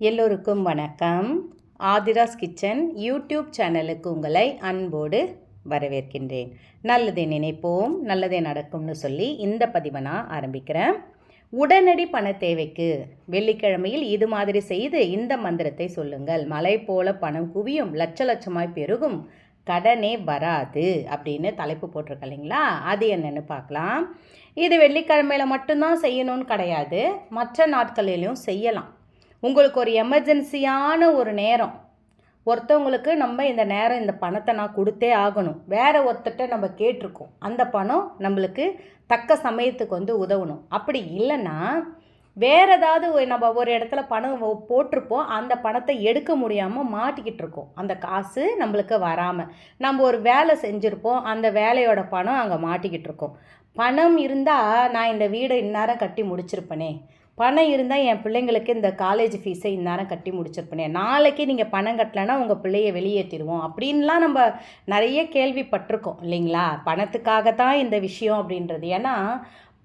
எல்லோருக்கும் வணக்கம். Aadhira's kitchen YouTube சேனலுக்கு உங்களை அன்போடு வரவேற்கின்றேன். நல்லதை நினைப்போம் நல்லதே நடக்கும்னு சொல்லி இந்த பதிவை நான் ஆரம்பிக்கிறேன். உடனடி பண தேவைக்கு வெள்ளிக்கிழமையில் இது மாதிரி செய்து இந்த மந்திரத்தை சொல்லுங்கள். மலை போல பணம் குவியும் லட்ச லட்சமாய் பெருகும் கடனே வராது அப்படின்னு தலைப்பு போட்டிருக்க இல்லைங்களா? அது என்னென்னு பார்க்கலாம். இது வெள்ளிக்கிழமையில் மட்டும்தான் செய்யணும்னு கிடையாது. மற்ற நாட்களிலும் செய்யலாம். உங்களுக்கு ஒரு எமர்ஜென்சியான ஒரு நேரம். ஒருத்தவங்களுக்கு நம்ம இந்த நேரம் இந்த பணத்தை நான் கொடுத்தே ஆகணும். வேறு ஒருத்தர்கிட்ட நம்ம கேட்டிருக்கோம். அந்த பணம் நம்மளுக்கு தக்க சமயத்துக்கு வந்து உதவணும். அப்படி இல்லைன்னா வேறு ஏதாவது நம்ம ஒரு இடத்துல பணம் போட்டிருப்போம். அந்த பணத்தை எடுக்க முடியாமல் மாட்டிக்கிட்டு இருக்கோம். அந்த காசு நம்மளுக்கு வராமல் நம்ம ஒரு வேலை செஞ்சுருப்போம். அந்த வேலையோட பணம் அங்கே மாட்டிக்கிட்டு இருக்கோம். பணம் இருந்தால் நான் இந்த வீடை இந்நேரம் கட்டி முடிச்சிருப்பேனே. பணம் இருந்தால் என் பிள்ளைங்களுக்கு இந்த காலேஜ் ஃபீஸை இந்நேரம் கட்டி முடிச்சிருப்பேன். நாளைக்கு நீங்கள் பணம் கட்டலைன்னா உங்கள் பிள்ளைய வெளியேற்றிடுவோம் அப்படின்லாம் நம்ம நிறைய கேள்விப்பட்டிருக்கோம் இல்லைங்களா? பணத்துக்காக தான் இந்த விஷயம் அப்படின்றது. ஏன்னா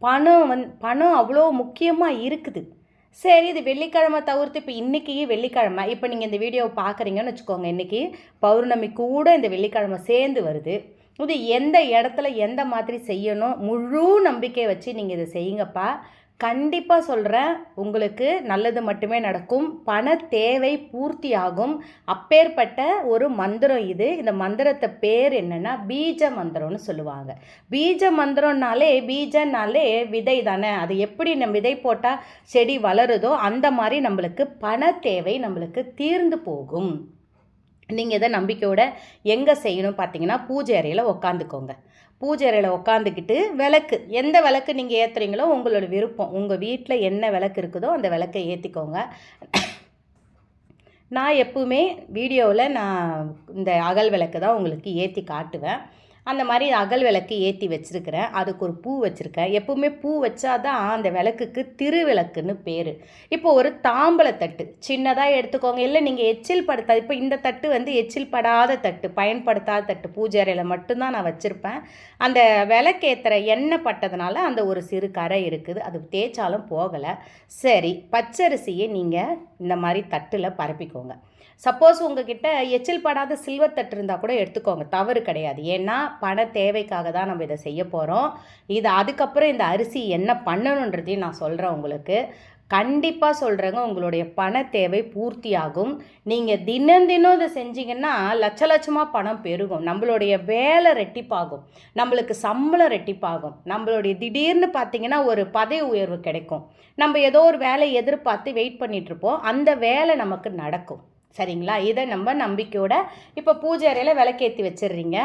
பணம் வந் பணம் அவ்வளோ முக்கியமாக இருக்குது. சரி இது வெள்ளிக்கிழமை தவிர்த்து இப்போ இன்றைக்கி வெள்ளிக்கிழமை. இப்போ நீங்கள் இந்த வீடியோவை பார்க்குறீங்கன்னு வச்சுக்கோங்க இன்றைக்கி பௌர்ணமி கூட இந்த வெள்ளிக்கிழமை சேர்ந்து வருது. இது எந்த இடத்துல எந்த மாதிரி செய்யணும் முழு நம்பிக்கை வச்சு நீங்கள் இதை செய்யுங்கப்பா. கண்டிப்பாக சொல்கிறேன் உங்களுக்கு நல்லது மட்டுமே நடக்கும். பண தேவை பூர்த்தியாகும். அப்பேற்பட்ட ஒரு மந்திரம் இது. இந்த மந்திரத்தை பேர் என்னென்னா பீஜ மந்திரம்னு சொல்லுவாங்க. பீஜ மந்திரம்னாலே பீஜன்னாலே விதை தானே. அது எப்படி நம்ம விதை போட்டால் செடி வளருதோ அந்த மாதிரி நம்மளுக்கு பண தேவை நம்மளுக்கு தீர்ந்து போகும். நீங்கள் இதை நம்பிக்கையோட எங்கே செய்யணும் பார்த்தீங்கன்னா பூஜை அறையில் உக்காந்துக்கோங்க. பூஜை அறையில் உக்காந்துக்கிட்டு விளக்கு எந்த விளக்கு நீங்கள் ஏற்றுறீங்களோ உங்களோட விருப்பம். உங்கள் வீட்டில் என்ன விளக்கு இருக்குதோ அந்த விளக்கை ஏற்றிக்கோங்க நான் எப்பவுமே வீடியோவில் நான் இந்த அகல் விளக்கு தான் உங்களுக்கு ஏற்றி காட்டுவேன். அந்த மாதிரி அகல் விளக்கு ஏற்றி வச்சுருக்கிறேன். அதுக்கு ஒரு பூ வச்சுருக்கேன். எப்பவுமே பூ வச்சாதான் அந்த விளக்குக்கு திருவிளக்குன்னு பேர். இப்போ ஒரு தாம்பளத்தட்டு சின்னதாக எடுத்துக்கோங்க. இல்லை நீங்கள் எச்சில் படுத்தாது இப்போ இந்த தட்டு வந்து எச்சில் படாத தட்டு பயன்படுத்தாத தட்டு பூஜை அறையில் மட்டும்தான் நான் வச்சுருப்பேன். அந்த விளக்கேற்றுற எண்ணெய் பட்டதுனால அந்த ஒரு சிறு கரை இருக்குது. அது தேய்ச்சாலும் போகலை. சரி பச்சரிசியை நீங்கள் இந்த மாதிரி தட்டில் பரப்பிக்கோங்க. சப்போஸ் உங்ககிட்ட எச்சில் படாத சில்வர் தட்டு இருந்தால் கூட எடுத்துக்கோங்க. தவறு கிடையாது. ஏன்னா பண தேவைக்காக தான் நம்ம இதை செய்ய போகிறோம் இது அதுக்கப்புறம் இந்த அரிசி என்ன பண்ணணுன்றதையும் நான் சொல்கிறேன் உங்களுக்கு. கண்டிப்பாக சொல்கிறேங்க உங்களுடைய பண தேவை பூர்த்தியாகும். நீங்கள் தினம் தினம் இதை செஞ்சிங்கன்னா லட்ச லட்சமாக பணம் பெருகும். நம்மளுடைய வேலை ரெட்டிப்பாகும். நம்மளுக்கு சம்பளம் ரெட்டிப்பாகும். நம்மளுடைய திடீர்னு பார்த்தீங்கன்னா ஒரு பதவி உயர்வு கிடைக்கும். நம்ம ஏதோ ஒரு வேலையை எதிர்பார்த்து வெயிட் பண்ணிகிட்ருப்போம் அந்த வேலை நமக்கு நடக்கும். சரிங்களா? இதை நம்ம நம்பிக்கையோட இப்போ பூஜை அறையில் விளக்கேற்றி வச்சிடுறீங்க.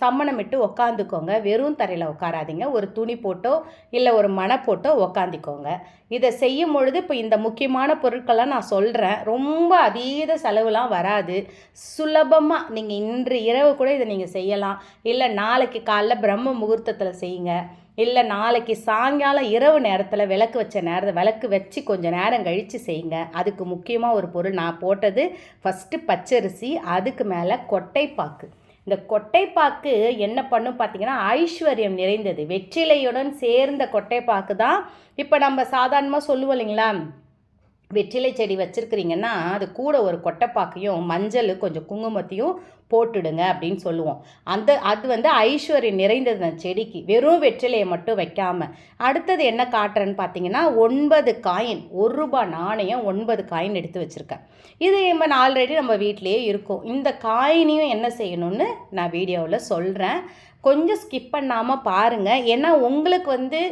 சம்மணம் விட்டு உக்காந்துக்கோங்க. வெறும் தரையில் உட்காராதீங்க ஒரு துணி போட்டோ இல்லை ஒரு மணை போட்டோ உக்காந்துக்கோங்க. இதை செய்யும் பொழுது இப்போ இந்த முக்கியமான பொருட்கள்லாம் நான் சொல்கிறேன் ரொம்ப அதீத செலவுலாம் வராது. சுலபமாக நீங்கள் இன்று இரவு கூட இதை நீங்கள் செய்யலாம். இல்லை நாளைக்கு காலைல பிரம்ம முகூர்த்தத்தில் செய்யுங்க. இல்லை நாளைக்கு சாயங்காலம் இரவு நேரத்தில் விளக்கு வச்ச நேரத்தை விளக்கு வச்சு கொஞ்சம் நேரம் கழித்து செய்யுங்க. அதுக்கு முக்கியமாக ஒரு பொருள் நான் போட்டது ஃபஸ்ட்டு பச்சரிசி அதுக்கு மேலே கொட்டைப்பாக்கு. இந்த கொட்டைப்பாக்கு என்ன பண்ணும் பார்த்தீங்கன்னா ஐஸ்வர்யம் நிறைந்தது. வெற்றிலையுடன் சேர்ந்த கொட்டைப்பாக்கு தான் இப்போ நம்ம சாதாரணமாக சொல்லுவோம் இல்லைங்களா? வெற்றிலை செடி வச்சுருக்கிறீங்கன்னா அது கூட ஒரு கொட்டைப்பாக்கையும் மஞ்சள் கொஞ்சம் குங்குமத்தையும் போட்டுடுங்க அப்படின்னு சொல்லுவோம். அந்த அது வந்து ஐஸ்வர்யம் நிறைந்தது அந்த செடிக்கு. வெறும் வெற்றிலையை மட்டும் வைக்காமல் அடுத்தது என்ன காட்டுறேன்னு பார்த்தீங்கன்னா ஒன்பது காயின் ஒரு ரூபாய் நாணயம் ஒன்பது காயின் எடுத்து வச்சுருக்கேன். இது நம்ம ஆல்ரெடி நம்ம வீட்டிலேயே இருக்கும். இந்த காயினையும் என்ன செய்யணும்னு நான் வீடியோவில் சொல்கிறேன் கொஞ்சம் ஸ்கிப் பண்ணாமல் பாருங்கள் ஏன்னா உங்களுக்கு வந்து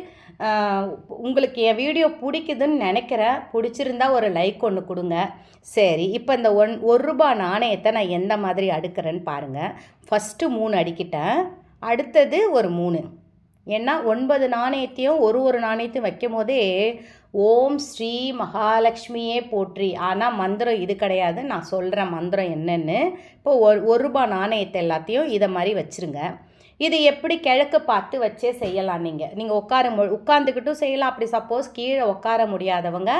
உங்களுக்கு என் வீடியோ பிடிக்குதுன்னு நினைக்கிறேன் பிடிச்சிருந்தா ஒரு லைக் ஒன்று கொடுங்க. சரி இப்போ இந்த ஒன் ஒரு ரூபாய் நாணயத்தை நான் எந்த மாதிரி அடுக்கிறேன்னு பாருங்கள் ஃபஸ்ட்டு மூணு அடிக்கிட்டேன். அடுத்தது ஒரு மூணு. ஏன்னா ஒன்பது நாணயத்தையும் ஒரு ஒரு நாணயத்தையும் வைக்கும் போதே ஓம் ஸ்ரீ மகாலட்சுமியே போற்றி. ஆனால் மந்திரம் இது கிடையாது. நான் சொல்கிறேன் மந்திரம் என்னென்னு. இப்போ ஒரு ஒரு ரூபாய் நாணயத்தை எல்லாத்தையும் இதை மாதிரி வச்சுருங்க. இது எப்படி கிழக்கு பார்த்து வச்சே செய்யலாம் நீங்கள் நீங்கள் உட்கார மு உட்காந்துக்கிட்டும் செய்யலாம். அப்படி சப்போஸ் கீழே உட்கார முடியாதவங்க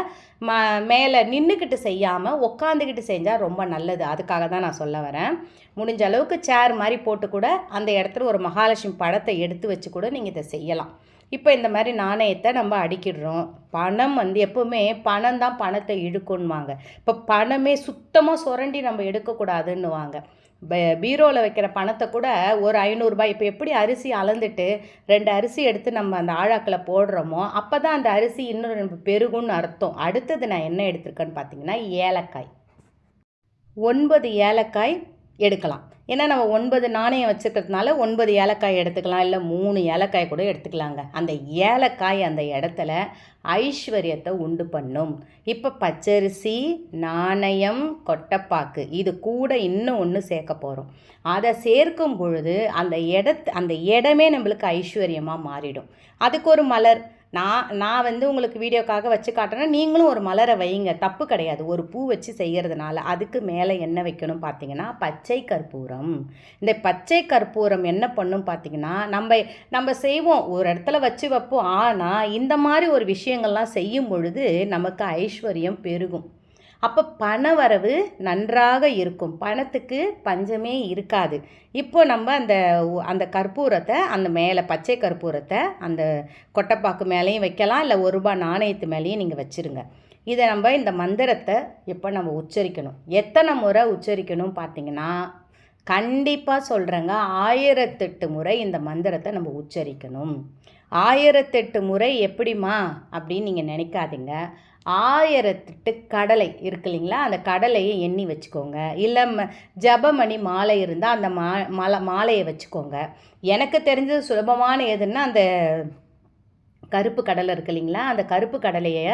ம மேலே நின்றுக்கிட்டு செய்யாமல் உட்காந்துக்கிட்டு செஞ்சால் ரொம்ப நல்லது. அதுக்காக தான் நான் சொல்ல வரேன். முடிஞ்ச அளவுக்கு சேர் மாதிரி போட்டு கூட அந்த இடத்துல ஒரு மகாலட்சுமி படத்தை எடுத்து வச்சு கூட நீங்கள் இதை செய்யலாம். இப்போ இந்த மாதிரி நாணயத்தை நம்ம அடிக்கிடுறோம். பணம் வந்து எப்போவுமே பணம் தான் பணத்தை இழுக்குன்னுவாங்க. இப்போ பணமே சுத்தமாக சுரண்டி நம்ம எடுக்கக்கூடாதுன்னுவாங்க. பீரோவில் வைக்கிற பணத்தை கூட ஒரு ஐநூறுரூபா இப்போ எப்படி அரிசி அளந்துட்டு ரெண்டு அரிசி எடுத்து நம்ம அந்த ஆழாக்கில் போடுறோமோ அப்போ தான் அந்த அரிசி இன்னும் ரொம்ப பெருகும்னு அர்த்தம். அடுத்தது நான் என்ன எடுத்திருக்கேன்னு பார்த்தீங்கன்னா ஏலக்காய். ஒன்பது ஏலக்காய் எடுக்கலாம். ஏன்னா நம்ம ஒன்பது நாணயம் வச்சுக்கிறதுனால ஒன்பது ஏலக்காய் எடுத்துக்கலாம். இல்லை மூணு ஏலக்காய் கூட எடுத்துக்கலாங்க. அந்த ஏலக்காய் அந்த இடத்துல ஐஸ்வர்யத்தை உண்டு பண்ணும். இப்போ பச்சரிசி நாணயம் கொட்டைப்பாக்கு இது கூட இன்னும் ஒன்று சேர்க்க போகிறோம் அதை சேர்க்கும் பொழுது அந்த இடத்து அந்த இடமே நம்மளுக்கு ஐஸ்வர்யமாக மாறிடும். அதுக்கு ஒரு மலர் நான் நான் வந்து உங்களுக்கு வீடியோக்காக வச்சு காட்டுறேன் நீங்களும் ஒரு மலரை வைங்க. தப்பு கிடையாது. ஒரு பூ வச்சு செய்கிறதுனால அதுக்கு மேலே என்ன வைக்கணும் பார்த்தீங்கன்னா பச்சை கற்பூரம். இந்த பச்சை கற்பூரம் என்ன பண்ணும் பார்த்தீங்கன்னா நம்ம நம்ம செய்வோம். ஒரு இடத்துல வச்சு வைப்போம். ஆனால் இந்த மாதிரி ஒரு விஷயங்கள்லாம் செய்யும் பொழுது நமக்கு ஐஸ்வர்யம் பெருகும். அப்போ பண வரவு நன்றாக இருக்கும். பணத்துக்கு பஞ்சமே இருக்காது. இப்போ நம்ம அந்த அந்த கற்பூரத்தை அந்த மேலே பச்சை கற்பூரத்தை அந்த கொட்டைப்பாக்கு மேலேயும் வைக்கலாம். இல்லை ஒரு ரூபாய் நாணயத்து மேலேயும் நீங்கள் வச்சுருங்க. இதை நம்ம இந்த மந்திரத்தை எப்போ நம்ம உச்சரிக்கணும்? எத்தனை முறை உச்சரிக்கணும் பார்த்தீங்கன்னா கண்டிப்பாக சொல்கிறேங்க ஆயிரத்தெட்டு முறை இந்த மந்திரத்தை நம்ம உச்சரிக்கணும். ஆயிரத்தெட்டு முறை எப்படிம்மா அப்படின்னு நீங்கள் நினைக்காதீங்க. ஆயிரத்தெட்டு கடலை இருக்கு இல்லைங்களா? அந்த கடலையை எண்ணி வச்சுக்கோங்க. இல்லை ம ஜபமணி மாலை இருந்தால் அந்த மா மலை மாலையை வச்சுக்கோங்க. எனக்கு தெரிஞ்சது சுலபமான எதுன்னா அந்த கருப்பு கடலை இருக்கு இல்லைங்களா? அந்த கருப்பு கடலையை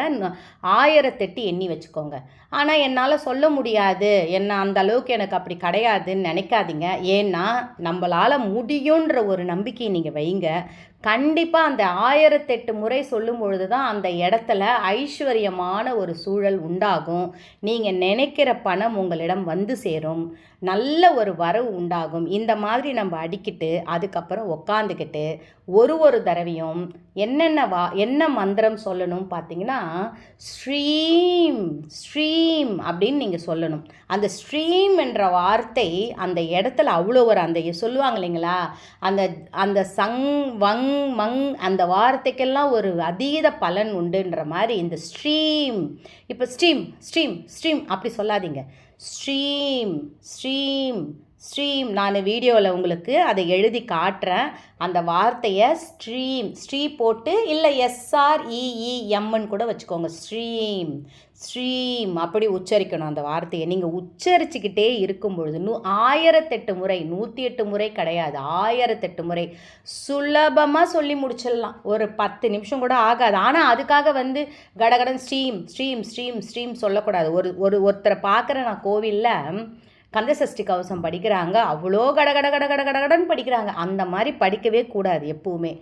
ஆயிரத்தெட்டு எண்ணி வச்சுக்கோங்க. ஆனால் என்னால் சொல்ல முடியாது. என்ன அந்த அளவுக்கு எனக்கு அப்படி கிடையாதுன்னு நினைக்காதீங்க. ஏன்னா நம்மளால் முடியுன்ற ஒரு நம்பிக்கையை நீங்கள் வைங்க. கண்டிப்பாக அந்த ஆயிரத்தெட்டு முறை சொல்லும் பொழுது தான் அந்த இடத்துல ஐஸ்வர்யமான ஒரு சூழல் உண்டாகும். நீங்கள் நினைக்கிற பணம் உங்களிடம் வந்து சேரும். நல்ல ஒரு வரவு உண்டாகும். இந்த மாதிரி நம்ம அடிக்கிட்டு அதுக்கப்புறம் உக்காந்துக்கிட்டு ஒரு ஒரு தடவையும் என்னென்ன வா என்ன மந்திரம் சொல்லணும் பார்த்தீங்கன்னா ஸ்ட்ரீம் ஸ்ட்ரீம் அப்படின்னு நீங்கள் சொல்லணும். அந்த ஸ்ட்ரீம் என்ற வார்த்தை அந்த இடத்துல அவ்வளோ ஒரு அந்த சொல்லுவாங்க இல்லைங்களா? அந்த அந்த சங் வங் மங் அந்த வார்த்தைக்கெல்லாம் ஒரு அதீத பலன் உண்டுன்ற மாதிரி இந்த ஸ்ட்ரீம் இப்போ ஸ்ட்ரீம் ஸ்ட்ரீம் ஸ்ட்ரீம் அப்படி சொல்லாதீங்க. ஸ்ட்ரீம் ஸ்ட்ரீம் ஸ்ட்ரீம் நான் வீடியோவில் உங்களுக்கு அதை எழுதி காட்டுறேன். அந்த வார்த்தையை ஸ்ட்ரீம் ஸ்ட்ரீ போட்டு இல்லை எஸ்ஆர்இஇஎம்னு கூட வச்சுக்கோங்க. ஸ்ட்ரீம் ஸ்ட்ரீம் அப்படி உச்சரிக்கணும் அந்த வார்த்தையை. நீங்கள் உச்சரிச்சுக்கிட்டே இருக்கும் பொழுது நூ ஆயிரத்தெட்டு முறை நூற்றி எட்டு முறை கிடையாது ஆயிரத்தெட்டு முறை சுலபமாக சொல்லி முடிச்சிடலாம். ஒரு பத்து நிமிஷம் கூட ஆகாது. ஆனால் அதுக்காக வந்து கடகடன் ஸ்ட்ரீம் ஸ்ட்ரீம் ஸ்ட்ரீம் ஸ்ட்ரீம் சொல்லக்கூடாது. ஒரு ஒரு ஒருத்தரை பார்க்குறேன் நான் கோவிலில் கந்தசஷ்டி கவசம் படிக்கிறாங்க. அவ்வளோ கட கட கட கட கடகடன்னு படிக்கிறாங்க. அந்த மாதிரி படிக்கவே கூடாது எப்பவுமே.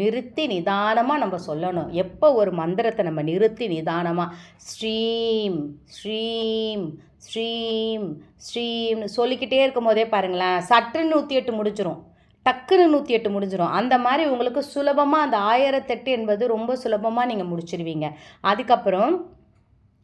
நிறுத்தி நிதானமாக நம்ம சொல்லணும். எப்போ ஒரு மந்திரத்தை நம்ம நிறுத்தி நிதானமாக ஸ்ரீம் ஸ்ரீம் ஸ்ரீம் ஸ்ரீம்னு சொல்லிக்கிட்டே இருக்கும் போதே பாருங்களேன் சட்டுன்னு நூற்றி எட்டு முடிச்சிரும் டக்குன்னு நூற்றி எட்டு முடிஞ்சிடும் அந்த மாதிரி உங்களுக்கு சுலபமாக அந்த ஆயிரத்தெட்டு என்பது ரொம்ப சுலபமாக நீங்கள் முடிச்சிருவீங்க. அதுக்கப்புறம்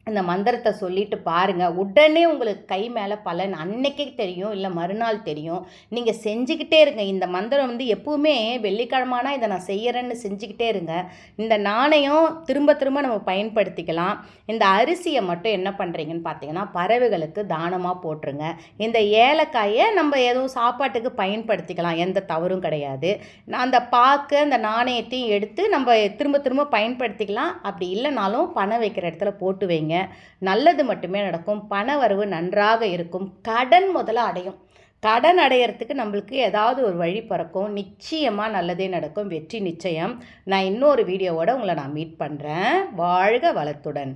இந்த மந்திரத்தை சொல்லிட்டு பாருங்கள் உடனே உங்களுக்கு கை மேலே பலன் அன்னைக்கே தெரியும் இல்லை மறுநாள் தெரியும். நீங்கள் செஞ்சுக்கிட்டே இருங்க. இந்த மந்திரம் வந்து எப்பவுமே வெள்ளிக்கிழமானா இதை நான் செய்கிறேன்னு செஞ்சுக்கிட்டே இருங்க. இந்த நாணயம் திரும்ப திரும்ப நம்ம பயன்படுத்திக்கலாம். இந்த அரிசியை மட்டும் என்ன பண்ணுறீங்கன்னு பார்த்தீங்கன்னா பறவைகளுக்கு தானமாக போட்டுருங்க. இந்த ஏலக்காயை நம்ம எதுவும் சாப்பாட்டுக்கு பயன்படுத்திக்கலாம். எந்த தவறும் கிடையாது. நான் அந்த பாக்கு அந்த நாணயத்தையும் எடுத்து நம்ம திரும்ப திரும்ப பயன்படுத்திக்கலாம். அப்படி இல்லைனாலும் பணம் வைக்கிற இடத்துல போட்டு வைங்க. நல்லது மட்டுமே நடக்கும். பண வரவு நன்றாக இருக்கும். கடன் முதல்ல அடையும். கடன் அடையிறதுக்கு நம்மளுக்கு ஏதாவது ஒரு வழி பிறக்கும். நிச்சயமாக நல்லதே நடக்கும். வெற்றி நிச்சயம். நான் இன்னொரு வீடியோவோட உங்களை நான் மீட் பண்ணுறேன் வாழ்க வளத்துடன்.